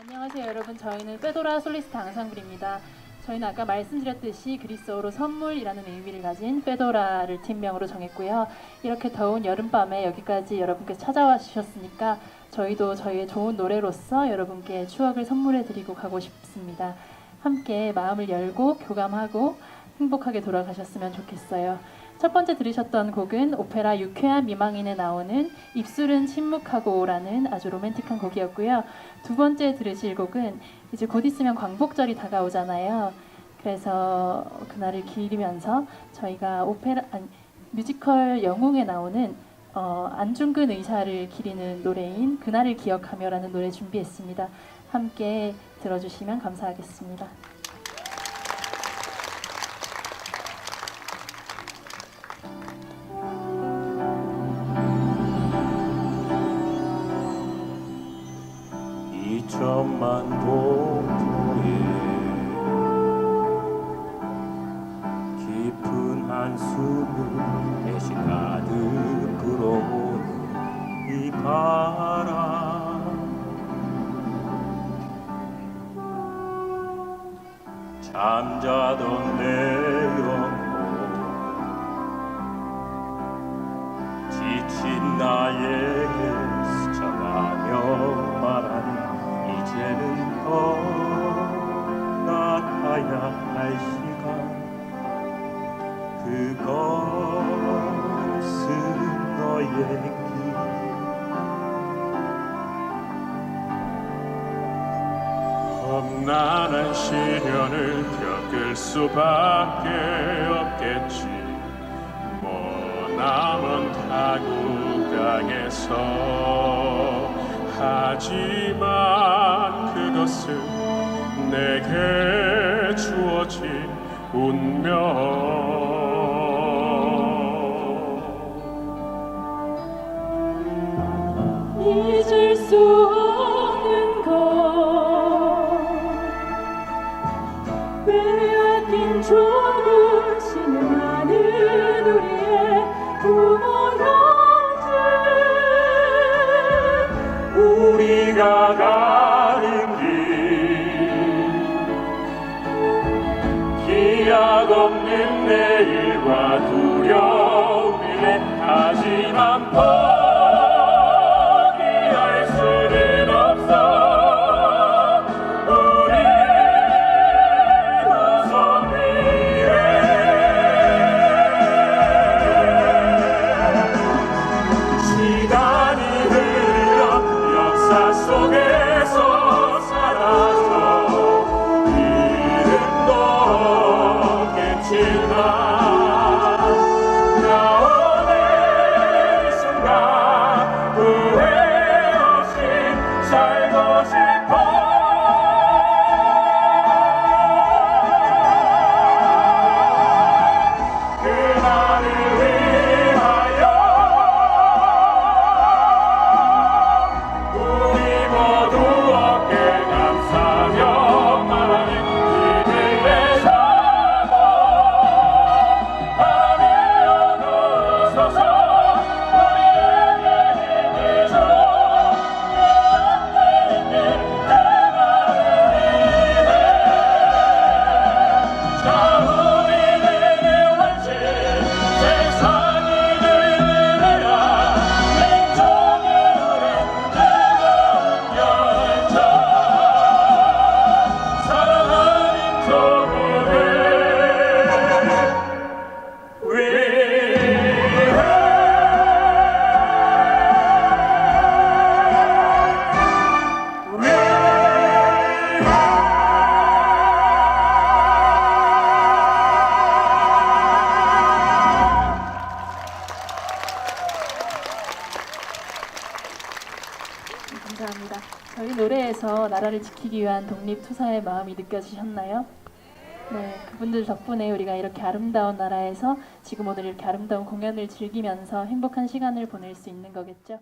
안녕하세요 여러분. 저희는 페도라 솔리스트 앙상블입니다. 저희는 아까 말씀드렸듯이 그리스어로 선물이라는 의미를 가진 페도라를 팀명으로 정했고요. 이렇게 더운 여름밤에 여기까지 여러분께 찾아와 주셨으니까 저희도 저희의 좋은 노래로서 여러분께 추억을 선물해 드리고 가고 싶습니다. 함께 마음을 열고 교감하고 행복하게 돌아가셨으면 좋겠어요 첫 번째 들으셨던 곡은 오페라 유쾌한 미망인에 나오는 입술은 침묵하고라는 아주 로맨틱한 곡이었고요. 두 번째 들으실 곡은 이제 곧 있으면 광복절이 다가오잖아요. 그래서 그날을 기리면서 저희가 오페라 아니, 뮤지컬 영웅에 나오는 어, 안중근 의사를 기리는 노래인 그날을 기억하며라는 노래 준비했습니다. 함께 들어주시면 감사하겠습니다. 천만 동토에 깊은 한숨을 대신 가득 불어오는 이 바람. 잠자던 내 험난한 시련을 겪을 수밖에 없겠지. 머나먼 타국 땅에서. 하지만 그것은 내게 주어진 운명 우리가 가는 길. 기약 없는 내일과 미래 하지만 포 속에 감사합니다. 저희 노래에서 나라를 지키기 위한 독립 투사의 마음이 느껴지셨나요? 네, 그분들 덕분에 우리가 이렇게 아름다운 나라에서 지금 오늘 이렇게 아름다운 공연을 즐기면서 행복한 시간을 보낼 수 있는 거겠죠.